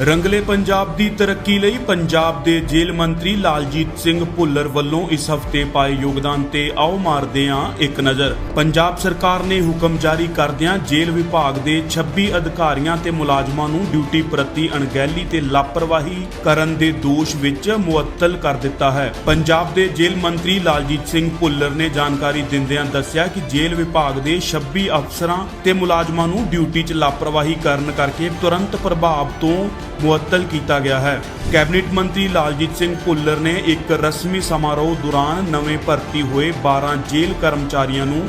ਰੰਗਲੇ ਪੰਜਾਬ ਦੀ ਤਰੱਕੀ ਲਈ ਪੰਜਾਬ ਦੇ ਜੇਲ੍ਹ ਮੰਤਰੀ ਲਾਲਜੀਤ ਸਿੰਘ ਭੁੱਲਰ ਵੱਲੋਂ ਇਸ ਹਫ਼ਤੇ ਪਾਏ ਯੋਗਦਾਨ ਤੇ ਆਓ ਮਾਰਦੇ ਹਾਂ ਇੱਕ ਨਜ਼ਰ। ਪੰਜਾਬ ਸਰਕਾਰ ਨੇ ਹੁਕਮ ਜਾਰੀ ਕਰਦਿਆਂ ਜੇਲ੍ਹ ਵਿਭਾਗ ਦੇ 26 ਅਧਿਕਾਰੀਆਂ ਤੇ ਮੁਲਾਜ਼ਮਾਂ ਨੂੰ ਡਿਊਟੀ ਪ੍ਰਤੀ ਅਣਗਹਿਲੀ ਤੇ ਲਾਪਰਵਾਹੀ ਕਰਨ ਦੇ ਦੋਸ਼ ਵਿੱਚ ਮੁਅੱਤਲ ਕਰ ਦਿੱਤਾ ਹੈ। ਪੰਜਾਬ ਦੇ ਜੇਲ੍ਹ ਮੰਤਰੀ ਲਾਲਜੀਤ ਸਿੰਘ ਭੁੱਲਰ ਨੇ ਜਾਣਕਾਰੀ ਦਿੰਦਿਆਂ ਦੱਸਿਆ ਕਿ ਜੇਲ੍ਹ ਵਿਭਾਗ ਦੇ 26 ਅਫਸਰਾਂ ਤੇ ਮੁਲਾਜ਼ਮਾਂ ਨੂੰ ਡਿਊਟੀ 'ਚ ਲਾਪਰਵਾਹੀ ਕਰਨ ਕਰਕੇ ਤੁਰੰਤ ਪ੍ਰਭਾਵ ਤੋਂ ਮੁਅੱਤਲ ਕੀਤਾ ਗਿਆ ਹੈ। ਕੈਬਨਿਟ ਮੰਤਰੀ ਲਾਲਜੀਤ ਸਿੰਘ ਭੁੱਲਰ ਨੇ ਇੱਕ ਰਸਮੀ ਸਮਾਰੋਹ ਦੌਰਾਨ ਨਵੇਂ ਭਰਤੀ ਹੋਏ 12 ਜੇਲ੍ਹ ਕਰਮਚਾਰੀਆਂ ਨੂੰ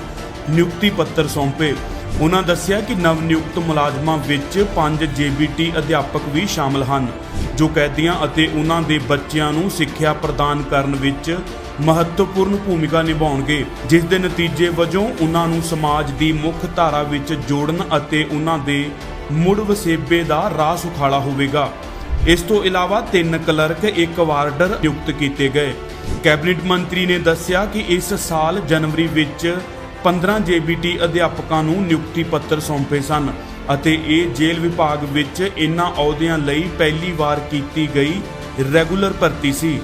ਨਿਯੁਕਤੀ ਪੱਤਰ ਸੌਂਪੇ। ਉਹਨਾਂ ਦੱਸਿਆ ਕਿ ਨਵ ਨਿਯੁਕਤ ਮੁਲਾਜ਼ਮਾਂ ਵਿੱਚ 5 ਜੀਬੀਟੀ ਅਧਿਆਪਕ ਵੀ ਸ਼ਾਮਲ ਹਨ, ਜੋ ਕੈਦੀਆਂ ਅਤੇ ਉਹਨਾਂ ਦੇ ਬੱਚਿਆਂ ਨੂੰ ਸਿੱਖਿਆ ਪ੍ਰਦਾਨ ਕਰਨ ਵਿੱਚ ਮਹੱਤਵਪੂਰਨ ਭੂਮਿਕਾ ਨਿਭਾਉਣਗੇ, ਜਿਸ ਦੇ ਨਤੀਜੇ ਵਜੋਂ ਉਹਨਾਂ ਨੂੰ ਸਮਾਜ ਦੀ ਮੁੱਖ ਧਾਰਾ ਵਿੱਚ ਜੋੜਨ ਅਤੇ ਉਹਨਾਂ ਦੇ ਮੁੜ ਵਸੇਬੇ ਦਾ ਰਾਹ ਸੁਖਾਲਾ ਹੋਵੇਗਾ। ਇਸ ਤੋਂ ਇਲਾਵਾ ਤਿੰਨ ਕਲਰਕ ਇੱਕ ਵਾਰਡਰ ਨਿਯੁਕਤ ਕੀਤੇ ਗਏ। ਕੈਬਨਿਟ ਮੰਤਰੀ ਨੇ ਦੱਸਿਆ ਕਿ ਇਸ ਸਾਲ ਜਨਵਰੀ ਵਿੱਚ 15 ਜੀਬੀਟੀ ਅਧਿਆਪਕਾਂ ਨੂੰ ਨਿਯੁਕਤੀ ਪੱਤਰ ਸੌਂਪੇ ਸਨ ਅਤੇ ਇਹ ਜੇਲ੍ਹ ਵਿਭਾਗ ਵਿੱਚ ਇਨ੍ਹਾਂ ਅਹੁਦਿਆਂ ਲਈ ਪਹਿਲੀ ਵਾਰ ਕੀਤੀ ਗਈ ਰੈਗੂਲਰ ਭਰਤੀ ਸੀ।